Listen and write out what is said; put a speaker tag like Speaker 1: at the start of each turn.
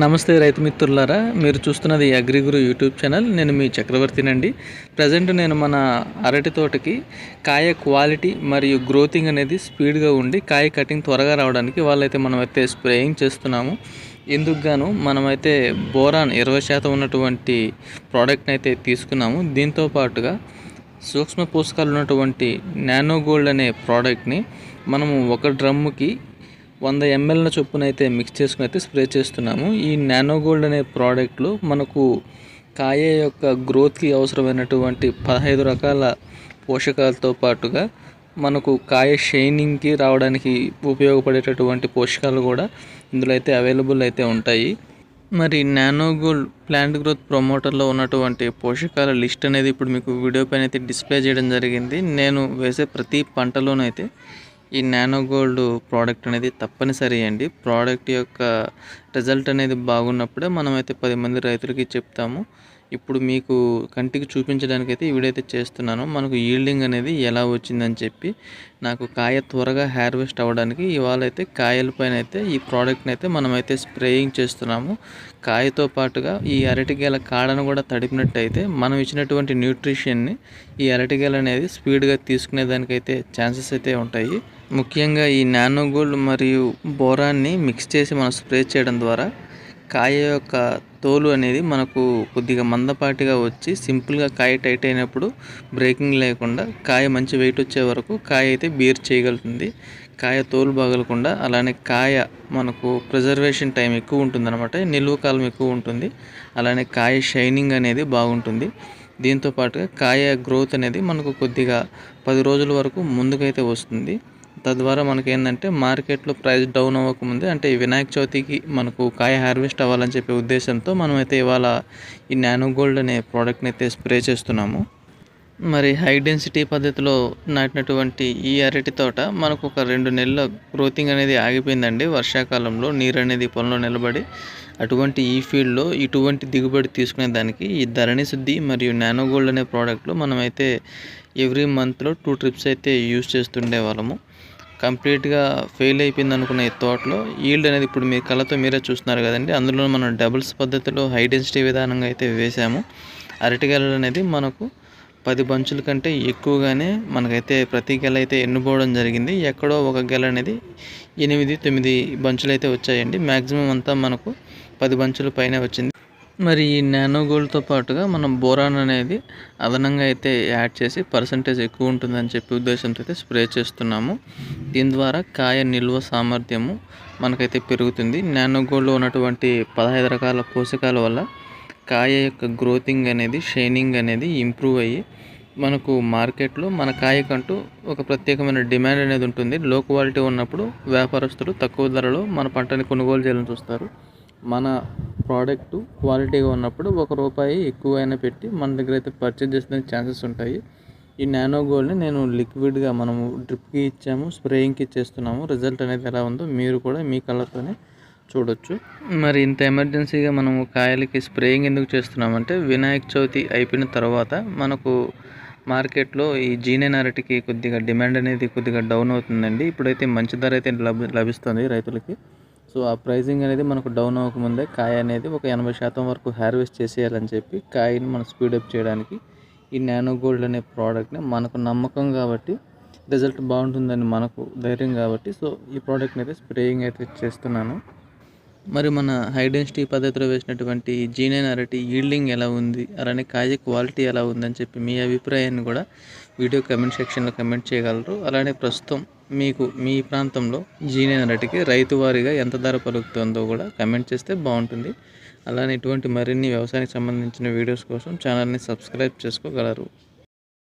Speaker 1: నమస్తే రైతు మిత్రులారా మీరు చూస్తున్నది అగ్రిగురు యూట్యూబ్ ఛానల్. నేను మీ చక్రవర్తినండి ప్రజెంట్ నేను మన అరటి తోటకి కాయ క్వాలిటీ మరియు గ్రోతింగ్ అనేది స్పీడ్గా ఉండి కాయ కటింగ్ త్వరగా రావడానికి వాళ్ళైతే మనమైతే స్ప్రేయింగ్ చేస్తున్నాము. ఇందుకు గాను మనమైతే బోరాన్ ఇరవై శాతం ఉన్నటువంటి ప్రోడక్ట్ని అయితే తీసుకున్నాము. దీంతో పాటుగా సూక్ష్మ పోషకాలు ఉన్నటువంటి నానో గోల్డ్ అనే ప్రోడక్ట్ని మనము ఒక డ్రమ్ముకి వంద ఎంఎల్న చొప్పున అయితే మిక్స్ చేసుకుని అయితే స్ప్రే చేస్తున్నాము. ఈ నానో గోల్డ్ అనే ప్రోడక్ట్లో మనకు కాయ యొక్క గ్రోత్కి అవసరమైనటువంటి పదహైదు రకాల పోషకాలతో పాటుగా మనకు కాయ షైనింగ్కి రావడానికి ఉపయోగపడేటటువంటి పోషకాలు కూడా ఇందులో అయితే అవైలబుల్ అయితే ఉంటాయి. మరి నానోగోల్డ్ ప్లాంట్ గ్రోత్ ప్రమోటర్లో ఉన్నటువంటి పోషకాల లిస్ట్ అనేది ఇప్పుడు మీకు వీడియో పైన అయితే డిస్ప్లే చేయడం జరిగింది. నేను వేసే ప్రతి పంటలోనైతే ఈ నానో గోల్డ్ ప్రోడక్ట్ అనేది తప్పనిసరి అండి. ప్రోడక్ట్ యొక్క రిజల్ట్ అనేది బాగున్నప్పుడే మనమైతే పది మంది రైతులకి చెప్తాము. ఇప్పుడు మీకు కంటికి చూపించడానికి అయితే ఈ వీడియో అయితే చేస్తున్నాను. మనకు ఈల్డింగ్ అనేది ఎలా వచ్చిందని చెప్పి నాకు కాయ త్వరగా హార్వెస్ట్ అవ్వడానికి ఇవాళ అయితే కాయలపైన అయితే ఈ ప్రోడక్ట్ని అయితే మనమైతే స్ప్రేయింగ్ చేస్తున్నాము. కాయతో పాటుగా ఈ అరటిగేల కాడను కూడా తడిపినట్టయితే మనం ఇచ్చినటువంటి న్యూట్రిషన్ని ఈ అరటిగేల అనేది స్పీడ్గా తీసుకునేదానికైతే ఛాన్సెస్ అయితే ఉంటాయి. ముఖ్యంగా ఈ నానో గోల్డ్ మరియు బోరాన్ని మిక్స్ చేసి మనం స్ప్రే చేయడం ద్వారా కాయ యొక్క తోలు అనేది మనకు కొద్దిగా మందపాటిగా వచ్చి సింపుల్గా కాయ టైట్ అయినప్పుడు బ్రేకింగ్ లేకుండా కాయ మంచి వెయిట్ వచ్చే వరకు కాయ అయితే బీర్ చేయగలుగుతుంది. కాయ తోలు బాగలకుండా అలానే కాయ మనకు ప్రిజర్వేషన్ టైం ఎక్కువ ఉంటుంది అనమాట నిల్వ కాలం ఎక్కువ ఉంటుంది. అలానే కాయ షైనింగ్ అనేది బాగుంటుంది. దీంతో పాటుగా కాయ గ్రోత్ అనేది మనకు కొద్దిగా పది రోజుల వరకు ముందుకైతే వస్తుంది. తద్వారా మనకి ఏంటంటే మార్కెట్లో ప్రైస్ డౌన్ అవ్వకముందే అంటే వినాయక చవితికి మనకు కాయ హార్వెస్ట్ అవ్వాలని చెప్పే ఉద్దేశంతో మనమైతే ఇవాళ ఈ నానో గోల్డ్ అనే ప్రోడక్ట్ని అయితే స్ప్రే చేస్తున్నాము. మరి హై డెన్సిటీ పద్ధతిలో నాటినటువంటి ఈ అరటి తోట మనకు ఒక రెండు నెలల గ్రోతింగ్ అనేది ఆగిపోయిందండి. వర్షాకాలంలో నీరు అనేది పొలంలో నిలబడి అటువంటి ఈ ఫీల్డ్లో ఇటువంటి దిగుబడి తీసుకునే దానికి ఈ ధరణి శుద్ధి మరియు నానో గోల్డ్ అనే ప్రోడక్ట్లో మనమైతే ఎవ్రీ మంత్లో టూ ట్రిప్స్ అయితే యూజ్ చేస్తుండే వాళ్ళము. కంప్లీట్గా ఫెయిల్ అయిపోయింది అనుకున్న ఈ తోటలో ఈల్డ్ అనేది ఇప్పుడు మీ కళ్ళతో మీరే చూస్తున్నారు కదండి. అందులో మనం డబుల్స్ పద్ధతిలో హై డెన్సిటీ విధానంగా అయితే వేసాము. అరటిగెలలు అనేది మనకు పది బంచుల కంటే ఎక్కువగానే మనకైతే ప్రతి గెల అయితే ఎన్నుకోవడం జరిగింది. ఎక్కడో ఒక గెల అనేది ఎనిమిది తొమ్మిది బంచులు అయితే వచ్చాయండి. మ్యాక్సిమం అంతా మనకు పది బంచుల పైన వచ్చింది. మరి ఈ నానో గోల్డ్తో పాటుగా మనం బోరాన్ అనేది అదనంగా అయితే యాడ్ చేసి పర్సంటేజ్ ఎక్కువ ఉంటుందని చెప్పి ఉద్దేశంతో అయితే స్ప్రే చేస్తున్నాము. దీని ద్వారా కాయ నిల్వ సామర్థ్యము మనకైతే పెరుగుతుంది. నానో గోల్డ్లో ఉన్నటువంటి పదహైదు రకాల పోషకాల వల్ల కాయ యొక్క గ్రోతింగ్ అనేది షైనింగ్ అనేది ఇంప్రూవ్ అయ్యి మనకు మార్కెట్లో మన కాయకంటూ ఒక ప్రత్యేకమైన డిమాండ్ అనేది ఉంటుంది. లో క్వాలిటీ ఉన్నప్పుడు వ్యాపారస్తులు తక్కువ ధరలో మన పంటని కొనుగోలు చేయాలని చూస్తారు. మన ప్రోడక్ట్ క్వాలిటీగా ఉన్నప్పుడు ఒక రూపాయి ఎక్కువైనా పెట్టి మన దగ్గర అయితే పర్చేజ్ చేసిన ఛాన్సెస్ ఉంటాయి. ఈ నానో గోల్డ్ని నేను లిక్విడ్గా మనము డ్రిప్కి ఇచ్చాము స్ప్రేయింగ్కి ఇచ్చేస్తున్నాము రిజల్ట్ అనేది ఎలా ఉందో మీరు కూడా మీ కలర్తోనే చూడొచ్చు. మరి ఇంత ఎమర్జెన్సీగా మనము కాయలకి స్ప్రేయింగ్ ఎందుకు చేస్తున్నామంటే వినాయక చవితి అయిపోయిన తర్వాత మనకు మార్కెట్లో ఈ జీనైన్ అరటికి కొద్దిగా డిమాండ్ అనేది కొద్దిగా డౌన్ అవుతుందండి. ఇప్పుడైతే మంచి ధర అయితే లభి లభిస్తుంది రైతులకి. సో ఆ ప్రైజింగ్ అనేది మనకు డౌన్ అవ్వకముందే కాయ అనేది ఒక ఎనభై శాతం వరకు హార్వెస్ట్ చేసేయాలని చెప్పి కాయని మనం స్పీడప్ చేయడానికి ఈ నానో గోల్డ్ అనే ప్రోడక్ట్ని మనకు నమ్మకం కాబట్టి రిజల్ట్ బాగుంటుందని మనకు ధైర్యం కాబట్టి సో ఈ ప్రోడక్ట్ని అయితే స్ప్రేయింగ్ అయితే చేస్తున్నాను. మరి మన హై డెన్సిటీ పద్ధతిలో వేసినటువంటి జీనైన్ అరటి ఈల్డింగ్ ఎలా ఉంది? అలానే కాయ క్వాలిటీ ఎలా ఉందని చెప్పి మీ అభిప్రాయాన్ని కూడా వీడియో కమెంట్ సెక్షన్లో కమెంట్ చేయగలరు. అలానే ప్రస్తుతం మీకు మీ ప్రాంతంలో జీనైన అరటికి రైతువారీగా ఎంత ధర పలుకుతుందో కూడా కమెంట్ చేస్తే బాగుంటుంది. అలానే ఇటువంటి మరిన్ని వ్యవసాయానికి సంబంధించిన వీడియోస్ కోసం ఛానల్ని సబ్స్క్రైబ్ చేసుకోగలరు.